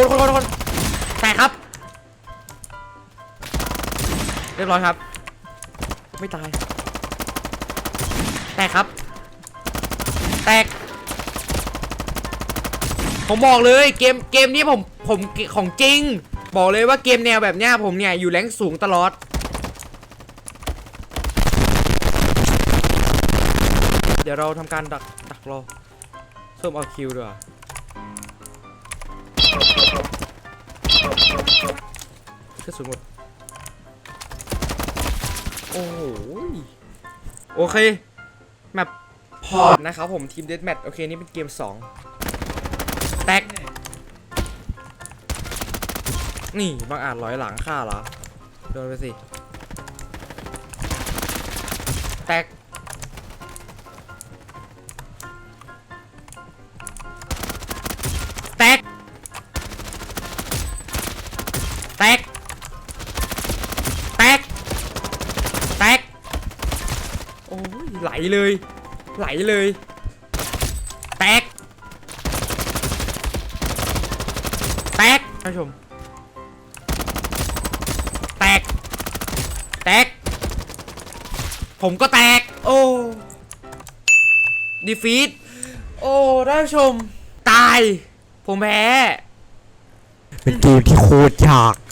คนคนคนคนแตกครับ เรียบร้อยครับ ไม่ตาย แตกครับ แตก ผมบอกเลยเกมเกมนี้ผมผมของจริง บอกเลยว่าเกมแนวแบบเนี้ยผมเนี่ยอยู่แรงสูงตลอดเดี๋ยวเราทำการดักดักรอเพิ่มเอาคิวด้วย กระสุนหมด โอ้โหโอเคแมปพอร์ตนะครับผมทีมเด a แมทโอเค นี่เป็นเกม 2 แตก นี่บางอาจร้อยหลังฆ่าเหรอ โดนไปสิ แตก แตก แตก แตก โอ้ยไหลเลย ไหลเลย แตก แตกท่านผู้ชม แตก แตก ผมก็แตก โอ้ดีฟีดโอ้ท่านผู้ชม ตาย ผมแพ้ เป็นเกมที่โคตรยาก